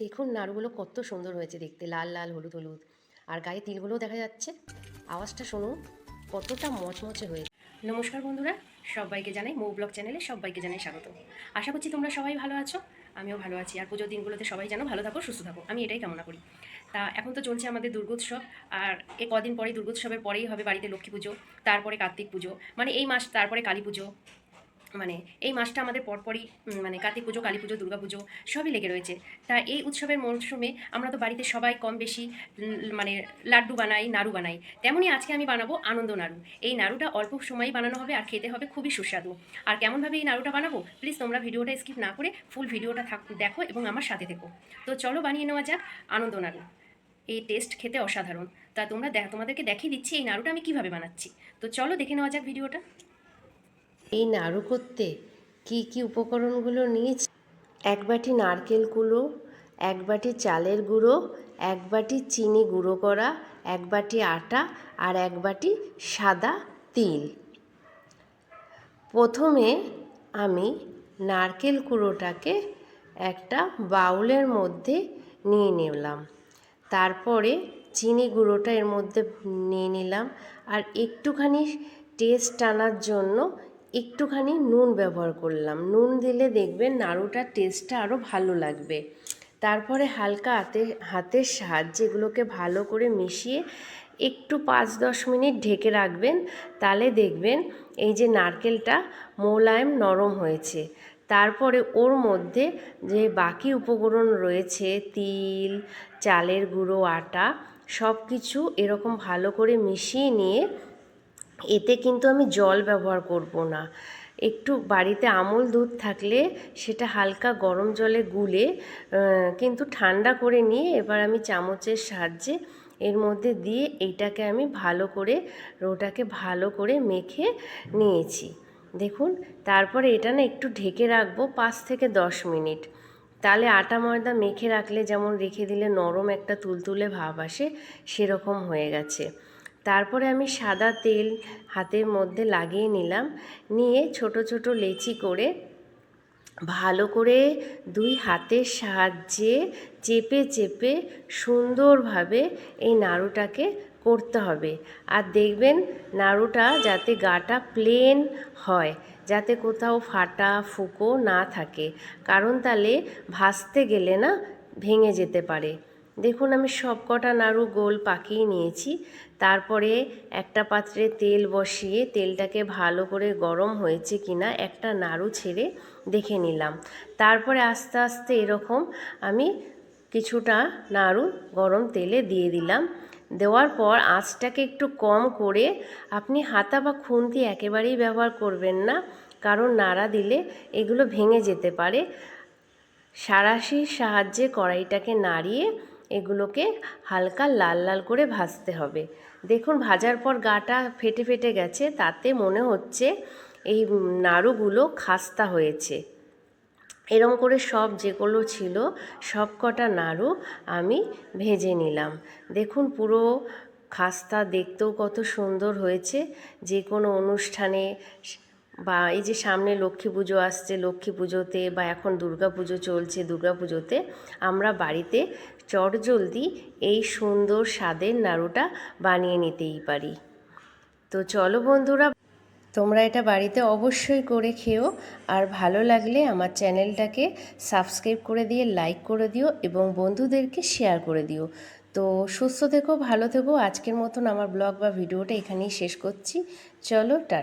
দেখুন নাড়ুগুলো কত সুন্দর হয়েছে দেখতে, লাল লাল, হলুদ হলুদ। আর গায়ে তিলগুলোও দেখা যাচ্ছে। আওয়াজটা শুনুন, কতটা মচমচে হয়েছে। নমস্কার বন্ধুরা, সবাইকে জানাই মৌ ব্লগ চ্যানেলে সবাইকে জানাই স্বাগত। আশা করছি তোমরা সবাই ভালো আছো, আমিও ভালো আছি। আর পুজোর দিনগুলোতে সবাই যেন ভালো থাকো, সুস্থ থাকো। আমি এটাই কামনা করি। তা এখন তো চলছে আমাদের দুর্গোৎসব, আর এ কদিন পরেই দুর্গোৎসবের পরেই হবে বাড়িতে লক্ষ্মী পুজো, তারপরে কার্তিক পুজো মানে এই মাস তারপরে কালী পুজো মানে এই মাসটা আমাদের পরপরই মানে কার্তিক পুজো, কালী পুজো, দুর্গা পুজো সবই লেগে রয়েছে। তা এই উৎসবের মরশুমে আমরা তো বাড়িতে সবাই কম বেশি মানে লাড্ডু বানাই, নাড়ু বানাই। তেমনই আজকে আমি বানাবো আনন্দ নাড়ু। এই নাড়ুটা অল্প সময়েই বানানো হবে আর খেতে হবে খুবই সুস্বাদু। আর কেমনভাবে এই নাড়ুটা বানাবো? প্লিজ তোমরা ভিডিওটা স্কিপ না করে ফুল ভিডিওটা থাক, দেখো এবং আমার সাথে থেকো। তো চলো বানিয়ে নেওয়া যাক আনন্দ নাড়ু। এই টেস্ট খেতে অসাধারণ। তা তোমরা তোমাদেরকে দেখিয়ে দিচ্ছি এই নাড়ুটা আমি কীভাবে বানাচ্ছি। তো চলো দেখে নেওয়া যাক ভিডিওটা। এই নাড়ু করতে কি কি উপকরণগুলো নিয়েছি? এক বাটি নারকেল কুড়ো, এক বাটি চালের গুঁড়ো, এক বাটি চিনি গুঁড়ো করা, এক বাটি আটা আর এক বাটি সাদা তিল। প্রথমে আমি নারকেল কুড়োটাকে একটা বাউলের মধ্যে নিয়ে নিলাম। তারপরে চিনি গুঁড়োটা এর মধ্যে নিয়ে নিলাম আর একটুখানি টেস্ট আনার জন্য একটুখানি নুন ব্যবহার করলাম। নুন দিলে দেখবেন নাড়ুটার টেস্টটা আরও ভালো লাগবে। তারপরে হালকা হাতে, হাতের সাহায্যে এগুলোকে ভালো করে মিশিয়ে একটু পাঁচ দশ মিনিট ঢেকে রাখবেন। তাহলে দেখবেন এই যে নারকেলটা মোলায়েম নরম হয়েছে। তারপরে ওর মধ্যে যে বাকি উপকরণ রয়েছে, তিল, চালের গুঁড়ো, আটা সব কিছু এরকম ভালো করে মিশিয়ে নিয়ে এতে কিন্তু আমি জল ব্যবহার করব না। একটু বাড়িতে আমল দুধ থাকলে সেটা হালকা গরম জলে গুলে কিন্তু ঠান্ডা করে নিয়ে এবার আমি চামচের সাহায্যে এর মধ্যে দিয়ে এইটাকে আমি ভালো করে, রোটাকে ভালো করে মেখে নিয়েছি। দেখুন, তারপরে এটা না একটু ঢেকে রাখব পাঁচ থেকে দশ মিনিট। তাহলে আটা ময়দা মেখে রাখলে যেমন রেখে দিলে নরম একটা তুলতুলে ভাব আসে, সেরকম হয়ে গেছে। তারপরে আমি সাদা তেল হাতের মধ্যে লাগিয়ে নিলাম। নিয়ে ছোট ছোট লেচি করে ভালো করে দুই হাতের সাহায্যে চেপে চেপে সুন্দরভাবে এই নাড়ুটাকে করতে হবে। আর দেখবেন নাড়ুটা যাতে গাটা প্লেন হয়, যাতে কোথাও ফাটা, ফুকো না থাকে। কারণ তাহলে ভাসতে গেলে না ভেঙে যেতে পারে। দেখুন, আমি সব কটা নাড়ু গোল পাকিয়ে নিয়েছি। তারপরে একটা পাত্রে তেল বসিয়ে তেলটাকে ভালো করে গরম হয়েছে কিনা একটা নাড়ু ছেড়ে দেখে নিলাম। তারপরে আস্তে আস্তে এরকম আমি কিছুটা নাড়ু গরম তেলে দিয়ে দিলাম। দেওয়ার পর আঁচটাকে একটু কম করে আপনি হাতা বা খুন্তি একেবারেই ব্যবহার করবেন না, কারণ নাড়া দিলে এগুলো ভেঙে যেতে পারে। সারাশির সাহায্যে কড়াইটাকে নাড়িয়ে এগুলোকে হালকা লাল লাল করে ভাজতে হবে। দেখুন, ভাজার পর গাটা ফেটে ফেটে গেছে, তাতে মনে হচ্ছে এই নাড়ুগুলো খাস্তা হয়েছে। এরম করে সব যেগুলো ছিল, সব কটা নাড়ু আমি ভেজে নিলাম। দেখুন, পুরো খাস্তা দেখতেও কত সুন্দর হয়েছে। যে কোনো অনুষ্ঠানে বা এই যে সামনে লক্ষ্মী পুজো আসছে, লক্ষ্মী পুজোতে বা এখন দুর্গা পুজো চলছে, দুর্গা পুজোতে আমরা বাড়িতে চটজলদি এই সুন্দর স্বাদের নাড়ুটা বানিয়ে নিতেই পারি। তো চলো বন্ধুরা, তোমরা এটা বাড়িতে অবশ্যই করে খেও। আর ভালো লাগলে আমার চ্যানেলটাকে সাবস্ক্রাইব করে দিয়ে, লাইক করে দিও এবং বন্ধুদেরকে শেয়ার করে দিও। তো সুস্থ থেকো, ভালো থেকো। আজকের মতন আমার ব্লগ বা ভিডিওটা এখানেই শেষ করছি। চলো টা